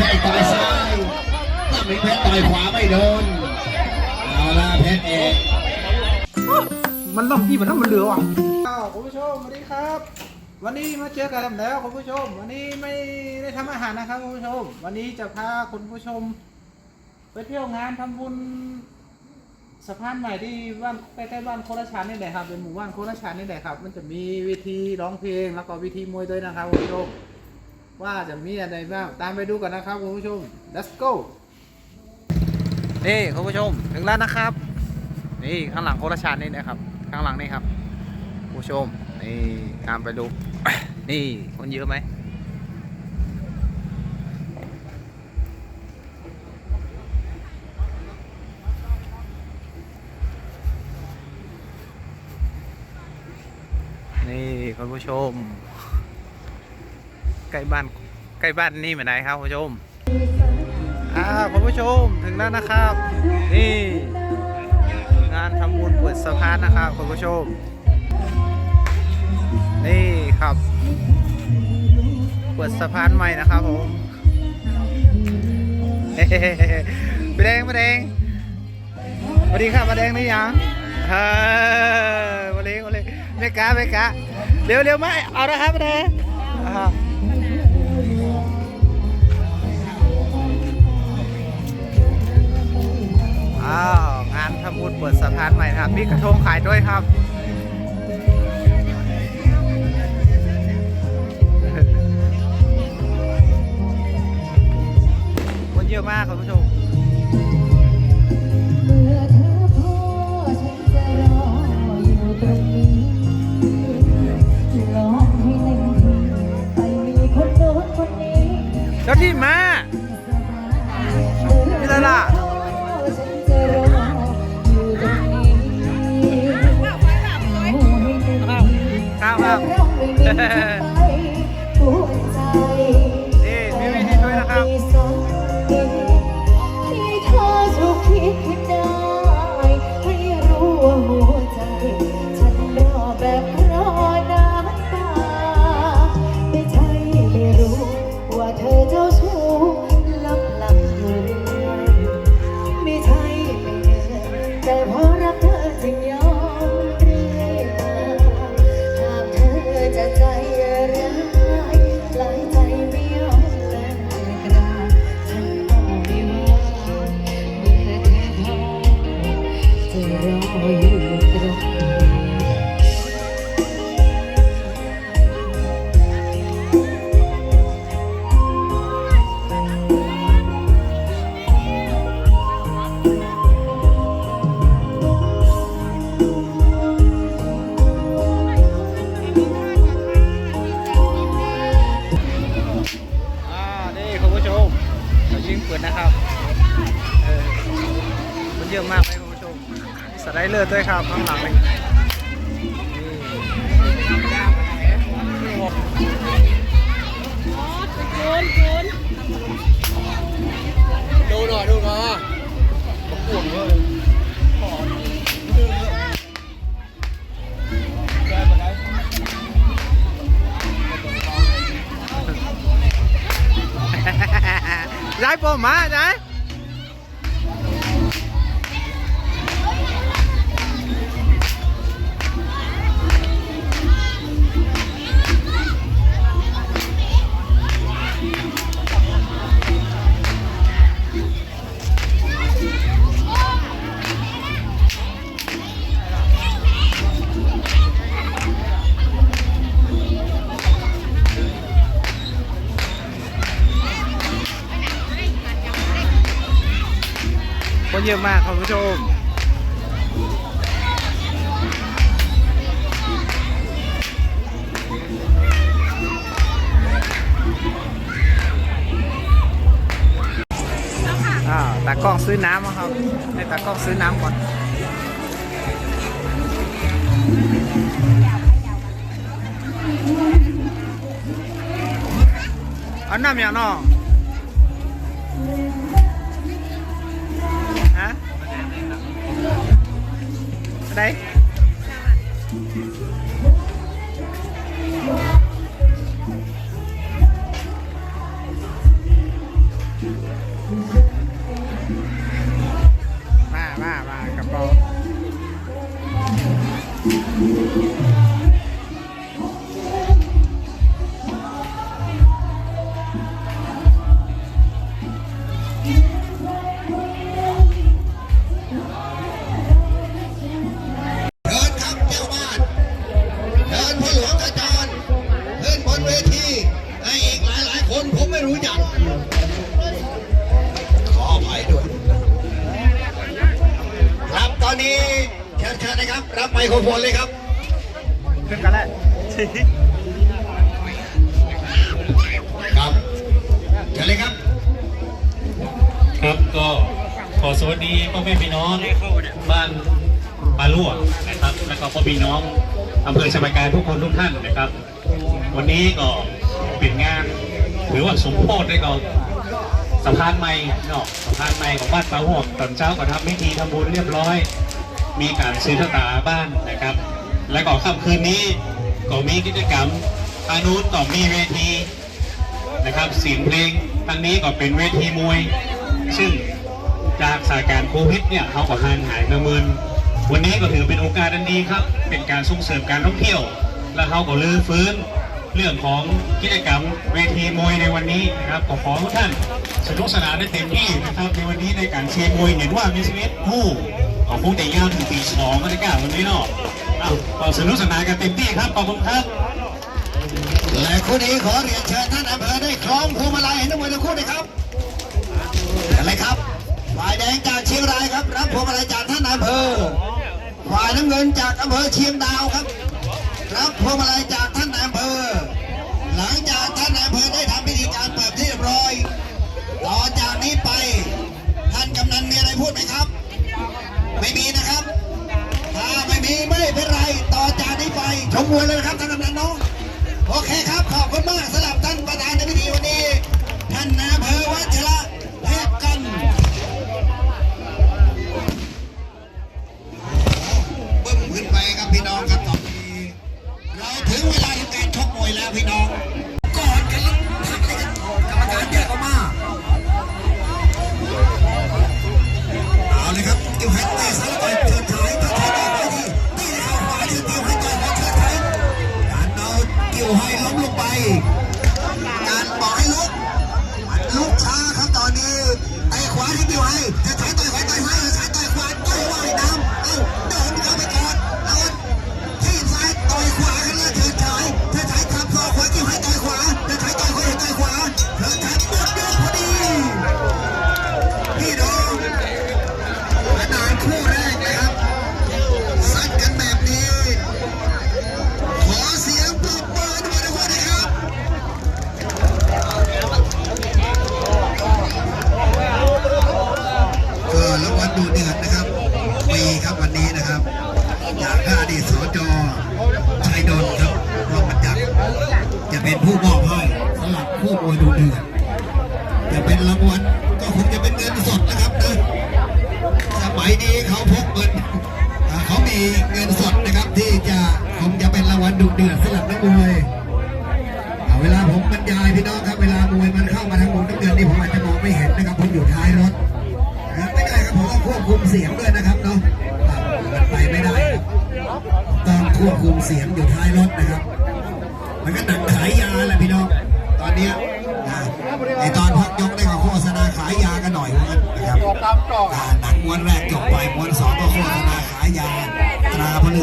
เพชรต่อยซ้ายถ้ามีเพชรต่อยขวาไม่โดน เอาละเพชรเอกมันล่อมที่มันน้ำมันเหลือว่ะอ้าวคุณผู้ชมสวัสดีครับ วันนี้มาเจอกันแล้วคุณผู้ชม วันนี้ไม่ได้ทำอาหารนะครับคุณผู้ชม วันนี้จะพาคุณผู้ชม ไปเที่ยวงานทำบุญสะพานใหม่ที่บ้านใกล้ๆบ้านโคราชานนี่แหละครับเป็นหมู่บ้านโคราชานนี่แหละครับ มันจะมีเวทีร้องเพลงแล้วก็เวทีมวยด้วยนะครับคุณผู้ชม ว่าจะมีอะไรบ้าง ตามไปดูกันนะครับคุณผู้ชม let's go นี่คุณผู้ชมถึงแล้วนะครับ นี่ข้างหลังโคราชานนี่นะครับ ข้างหลังนี่ครับคุณผู้ชมนี่ตามไปดู นี่คนเยอะไหมนี่คุณผู้ชม ใกล้บ้านใกล้บ้านนี่เหมือนไหนครับคุณผู้ชมอ่าคุณผู้ชมถึงแล้วนะครับ นี่ งานทำบุญเปิดสะพานนะครับคุณผู้ชม นี่ครับ เปิดสะพานใหม่นะครับผมเฮ้ๆไปแดงไปแดงสวัสดีครับมาแดงนี่ยังเฮ้ยมาเลงมาเลงไม่กล้าไม่กล้าเร็วเร็วมาเอาละครับมาแดง ว้าว งานทำบุญเปิดสะพานใหม่ครับ มีกระทงขายด้วยครับ คนเยอะมากคุณผู้ชมเมื่อเธอพอฉันจะรออยู่ตรงนี้ร้องให้เต็มที่มาที่มามีอะไรล่ะาวครับ ย้า ซื้อน้ำมาครับให้ตากล้องซื้อน้ำก่อนเอาน้ำอย่างน้องฮะอะ สวัสดีพ่อแม่พี่น้องบ้านปลาลวกนะครับ แล้วก็พ่อพี่น้องอำเภอชมการทุกคนทุกท่านนะครับ วันนี้ก็เป็นงานหรือว่าสมโพธิได้ก็สะพานใหม่เนาะสะพานใหม่ของบ้านปลาหวกตอนเช้าก็ทำพิธีทำบุญเรียบร้อย มีการซื้อชะตาบ้านนะครับ และก็ค่ำคืนนี้ก็มีกิจกรรมอานุต่อมีเวทีนะครับเสียงเพลงทางนี้ก็เป็นเวทีมวย ซึ่ง จากสถานการณ์โควิดเนี่ยเขาก็ห่างหายมาเมินวันนี้ก็ถือเป็นโอกาสอันดีครับ เป็นการส่งเสริมการท่องเที่ยว และเขาก็ลื้อฟื้นเรื่องของกิจกรรมเวทีมวยในวันนี้นะครับก็ขอทุกท่านสนุกสนานได้เต็มที่นะครับในวันนี้ในการเชียร์มวยเห็นว่ามีชีวิตผู้ของผู้แต่ยาวถึงปีสองก็ได้กล่าววันนี้เนาะเอาสนุกสนานกันเต็มที่ครับขอบคุณครับและคู่นี้ขอเรียนเชิญท่านอำเภอได้คล้องพวงมาลัยให้นักมวยทั้งคู่นะครับอะไรครับ ฝ่ายแดงจากเชียงรายครับ รับพวงมาลัยจากท่านอำเภอ ฝ่ายน้ำเงินจากอำเภอเชียงดาวครับ รับพวงมาลัยจากท่านอำเภอ หลังจากท่านอำเภอได้ทำพิธีการเปิดที่เรียบร้อย ต่อจากนี้ไป ท่านกำนันมีอะไรพูดไหมครับ ไม่มีนะครับ ถ้าไม่มีไม่เป็นไร ต่อจากนี้ไปชมมวยเลยนะครับท่านกำนันเนาะโอเคครับ ขอบคุณมากสำหรับท่านประธานในพิธีวันนี้ ท่านอำเภอวัชระ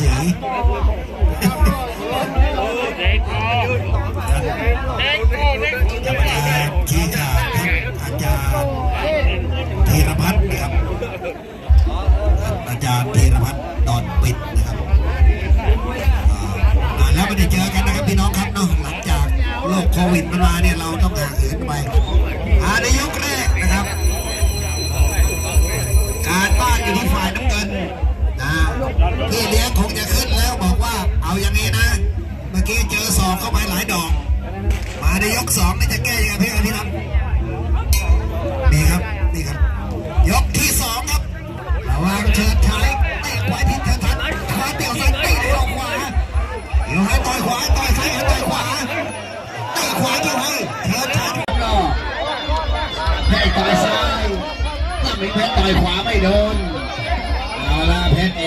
ราพฤษีจะมาชี้ขาดครับอาจารย์ธีรพัฒน์นะครับ อาจารย์ธีรพัฒน์ดอนปิดนะครับแล้วไม่ได้เจอกันนะครับพี่น้องครับเนาะหลังจากโรคโควิดมันมาเนี่ยเราต้องห่างเหินไปอ่าในยกแรกนะครับ การบ้านอยู่ที่ฝ่ายน้ำ พี่เลี้ยงคงจะขึ้นแล้วบอกว่าเอาอย่างนี้นะ เมื่อกี้เจอสองเข้าไปหลายดอก มาในยกสองนี่จะแก้ยังไงพี่ครับพี่ครับนี่ครับนี่ครับ ยกที่สองครับระวังเชิดชายเตะขวาที่เชิดชัยขวาเตี่ยวซ้ายเตะเข้าขวาเดี๋ยวให้ต่อยขวาต่อยซ้ายต่อยขวาเตะขวาเดี๋ยวให้เชิดชัยให้ต่อยซ้ายถ้ามีเพชรต่อยขวาไม่โดน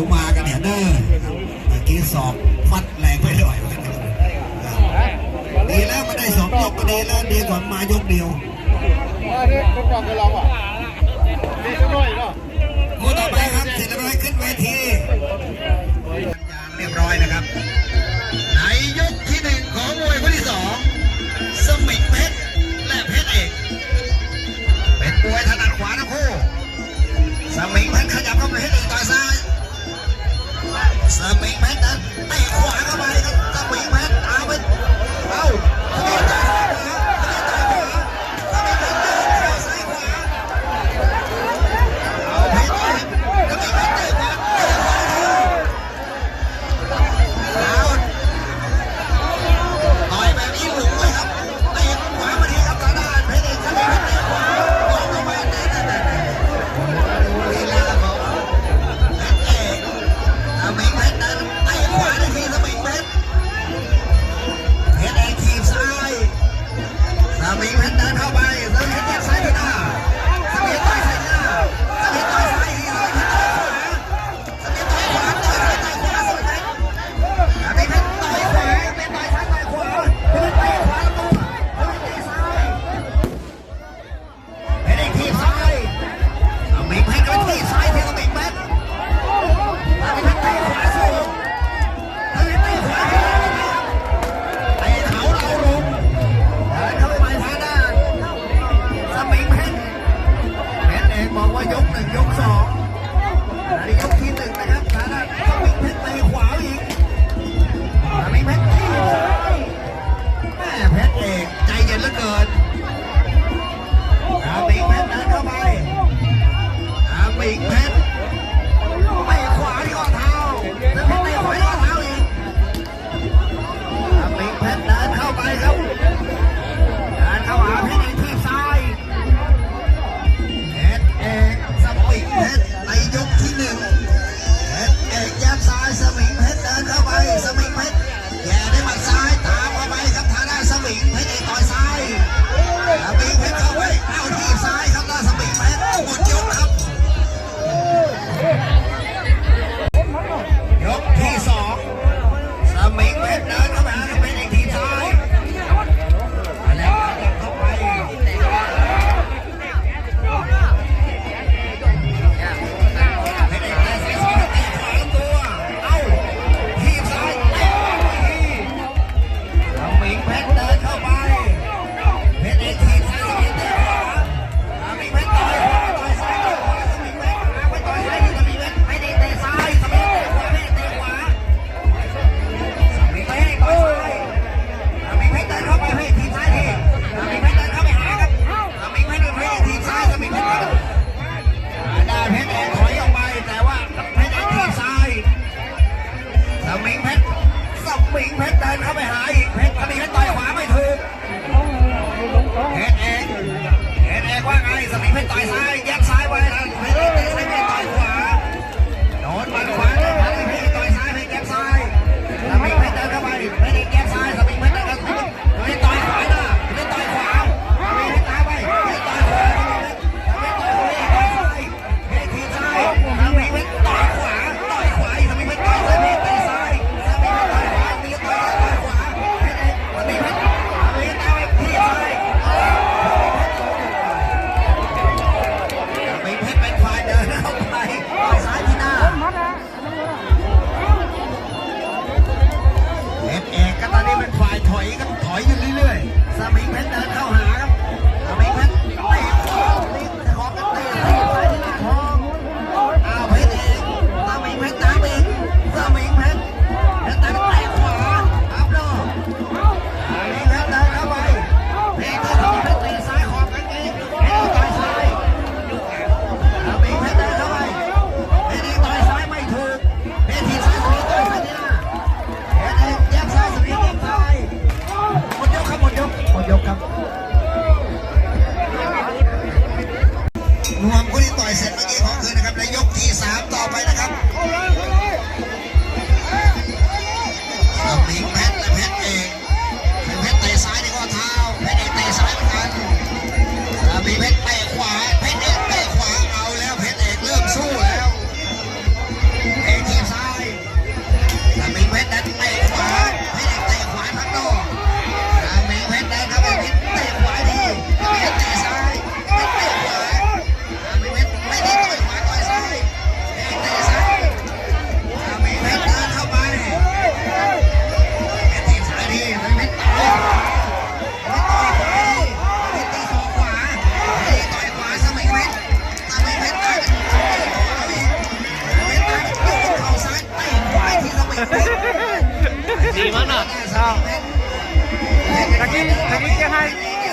สุมากันเนี่ยเด้อเมื่อกี้สอบฟัดแรงไปหน่อยดีแล้วไม่ได้สองยกก็ดีแล้วดีกว่ามายกเดียวนี่คนกองกับเราอะดีสักหอยเนาะมูต่อไปครับเสร็จแล้วไขึ้นเวทีเรียบร้อยนะครับ Mm -hmm. งไฮ้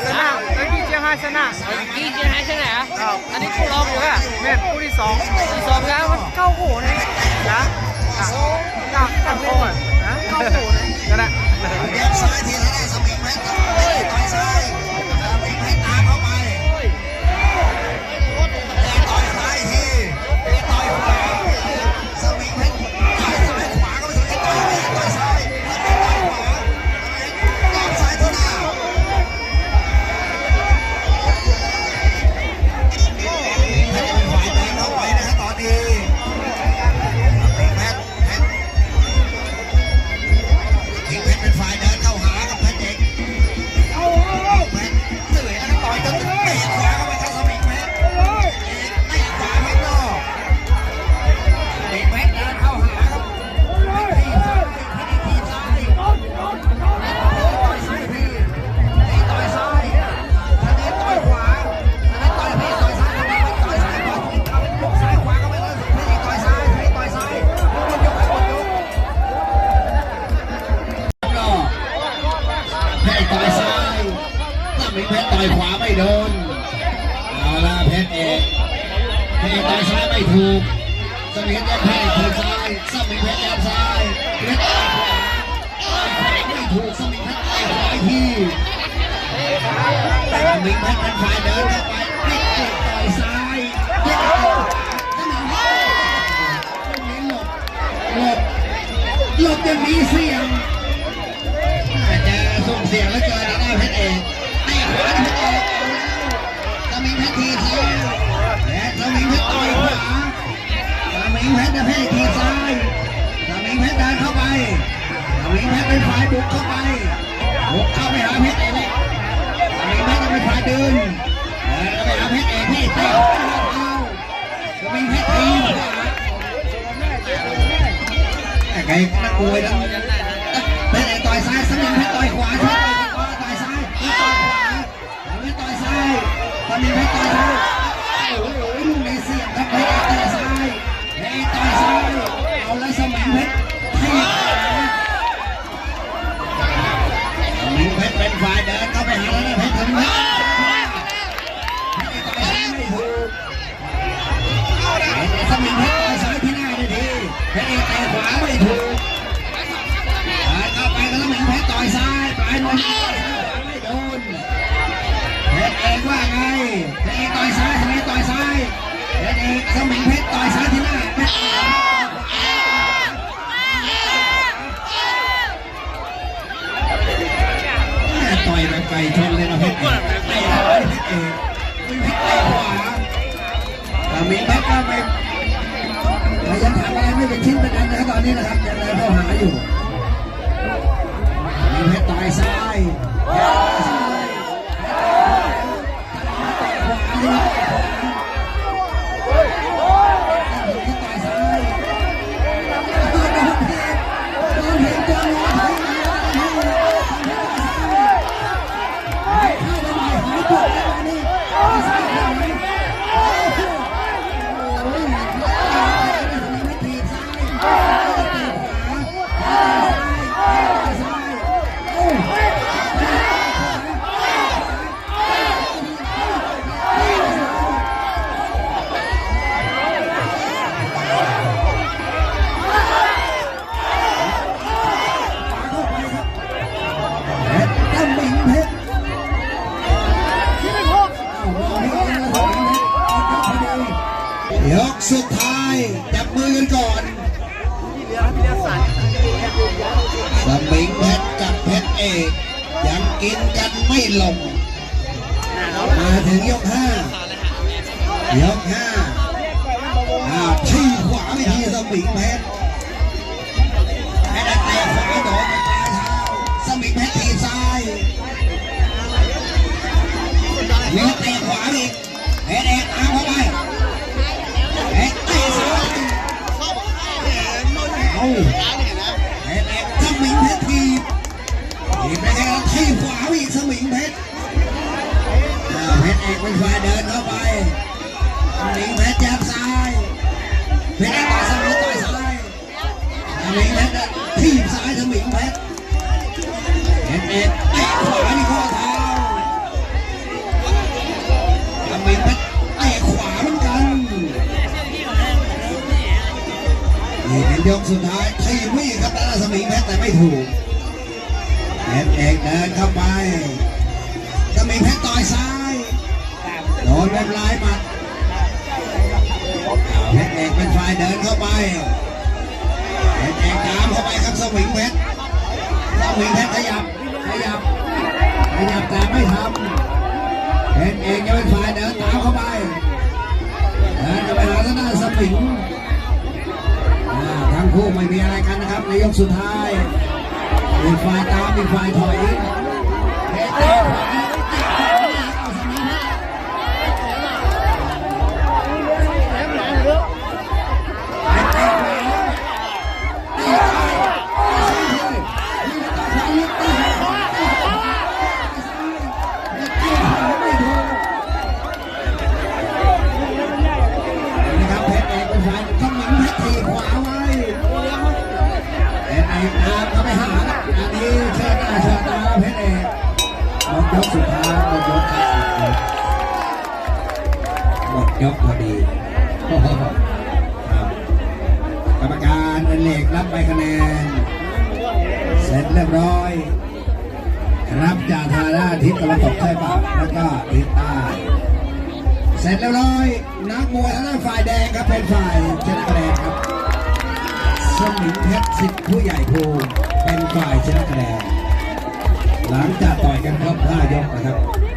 ชนะตะกี้เจียงไฮ้ชนะกี่เจียงไฮ้ใช่ไหมอะอ้าวอันนี้คู่รองอยู่อะแม่นคู่ที่สองที่สองแล้วมันเข้าหูนะนะอะกล้ากล้าโค้งอะนะเข้าโค้งนั่นแหละเลี้ยวซ้ายทีละได้สมิงเพชรเตะต่อยซ้าย ถ้ามีเพชรต่อยขวาไม่โดน เอาละเพชรเอกเพชรต่อยซ้ายไม่ถูกสมิงเพชรถูกซ้ายสมิงเพชรแอบซ้ายเพชรต่อยขวาต่อยขวาไม่ถูกสมิงเพชรต่อยขวาทีสมิงเพชรเป็นฝ่ายเดินเข้าไปเพชรเอกต่อยซ้ายเพชรเอกสมิงเพชรตรงนี้หลบหลบหลบอย่างมีเสียงอาจจะส่งเสียงแล้วเกินนะเพชรเอก ไอ้ขวาเพชรเอกสมิงเพชรทีซ้ายและสมิงเพชรต่อยขวาสมิงเพชรจะเพชรทีซ้ายสมิงเพชรเดินเข้าไปสมิงเพชรเป็นฝ่ายบุกเข้าไปบุกเข้าไปหาเพชรเอกสมิงเพชรจะเป็นฝ่ายเดินเดินเข้าไปหาเพชรเอกที่เตะเข้ามิงเพชรทีขวาแต่ไงนักมวนะายปลายนวลไม่โดนเพชรเอกว่าไงเพชรเอกต่อยซ้ายทำไมต่อยซ้ายเพชรเอกสมิงเพชรต่อยซ้ายที่หน้าเพชรต่อยแบบไก่ชนเลยนะเพชรเอกไอ้เพชรเอกไม่เพชรไอ้ขวาสมิงเพชรก็ไม่ยายามทำอะไรไม่เป็นชิ้นเป็นอันนะตอนนี้นะครับยังไงเข้าหาอยู่ มีเพชรต่อ สมิงเพชรกับเพชรเอกยังกินกันไม่ลง มาถึงยกห้ายกห้าอ้าวที่ขวาไม่ทีสมิงเพชร อ้าวเอกเป็นฝ่ายเดินเข้าไปสมิงเพชรจับซ้ายเพชรเอกต่อยสมิงต่อยซ้ายมิงเพชรทีบซ้ายสมิงเพชรเอกเตะขวาที่ข้อเท้าสมิงเพชรเตะขวาเหมือนกันนี่เป็นยกสุดท้ายทีวิ่งครับด้านสมิงเพชรแต่ไม่ถูกเพชรเอกเดินเข้าไปสมิงเพชรต่อยซ้าย โดนเป็นลายมัดเอาเพชรเอกเป็นฝ่ายเดินเข้าไปเพชรเอกตามเข้าไปครับสมิงเพชรสมิงเพชรขยับขยับขยับแต่ไม่ทำเพชรเองยังเป็นฝ่ายเดินตามเข้าไปเดินจะไปหาทางด้านสมิงทั้งคู่ไม่มีอะไรกันนะครับในยกสุดท้ายอีกฝ่ายตามอีกฝ่ายถอยเพชรเอง ยกสุดท้ายหมดยกหมดยกพอดีกรรมการเป็นเหล็กรับใบคะแนน เสร็จเรียบร้อย รับจากทางด้านทิศตะวันตกใช่ปะแล้วก็ทิศใต้เสร็จเรียบร้อย นักมวยทางด้านฝ่ายแดงครับเป็นฝ่ายชนะคะแนนครับสมิงเพชรสิทธิ์ผู้ใหญ่ภูเป็นฝ่ายชนะคะแนน หลังจากต่อยกันครบห้ายกนะครับ